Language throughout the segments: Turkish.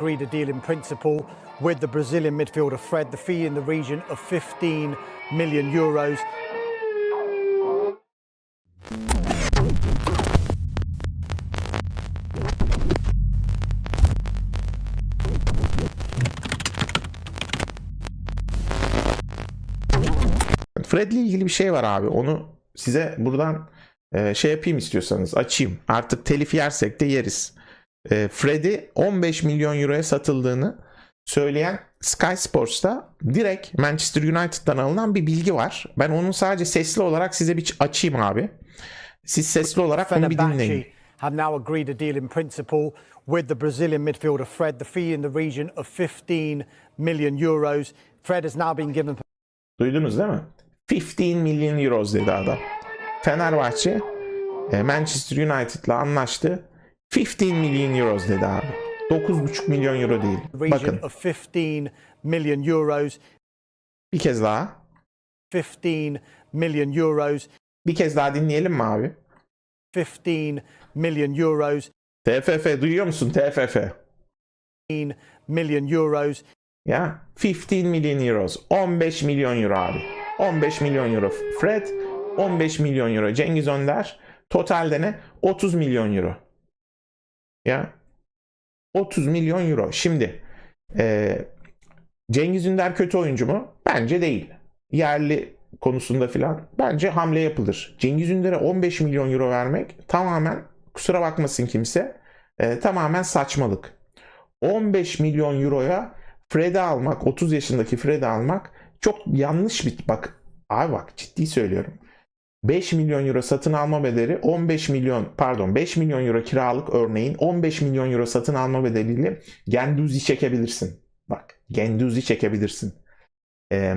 agreed a deal in principle with the Brazilian midfielder Fred. The fee in the region of 15 million euros. Fred'le ilgili bir şey var abi. Onu size buradan e, şey yapayım istiyorsanız açayım. Artık telif yersek de yeriz. E, Fred'i 15 milyon euroya satıldığını söyleyen Sky Sports'ta direkt Manchester United'dan alınan bir bilgi var. Ben onu sadece sesli olarak size bir açayım abi. Siz sesli olarak onu bir dinleyin. Have now agreed a deal in principle with the Brazilian midfielder Fred. The fee in the region of 15 million euros. Fred has now been given Duydunuz değil mi? 15 milyon euros dedi adam. Fenerbahçe e, Manchester United'la anlaştı. 15 milyon euros dedi abi. 9,5 milyon euro değil. Bakın of 15 million euros. bir kez daha. 15 million euros. Bir kez daha dinleyelim mi abi? 15 million euros. TFF duyuyor musun TFF? 15 million euros. Ya 15 milyon euros. 15 milyon euro abi. 15 milyon euro Fred. 15 milyon euro Cengiz Önder. Totalde ne? 30 milyon euro. Ya 30 milyon euro. Şimdi e, Cengiz Ünder kötü oyuncu mu? Bence değil. Yerli konusunda filan bence hamle yapılır. Cengiz Ünder'e 15 milyon euro vermek tamamen kusura bakmasın kimse e, tamamen saçmalık. 15 milyon euroya Fred'i almak 30 yaşındaki Fred'i almak çok yanlış bir bak abi bak ciddi söylüyorum. 5 milyon euro satın alma bedeli 15 milyon pardon 5 milyon euro kiralık örneğin 15 milyon euro satın alma bedeliyle Genduzi çekebilirsin. Bak Genduzi çekebilirsin. Ee,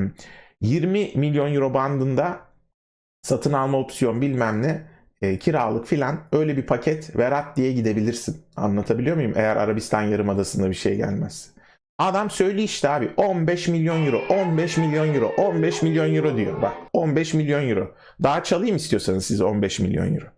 20 milyon euro bandında satın alma opsiyon bilmem ne e, kiralık filan öyle bir paket verat diye gidebilirsin. Anlatabiliyor muyum? Eğer Arabistan Yarımadası'nda bir şey gelmez. Adam söylüyor işte abi 15 milyon euro, 15 milyon euro, 15 milyon euro diyor. Bak 15 milyon euro. Daha çalayım istiyorsanız size 15 milyon euro.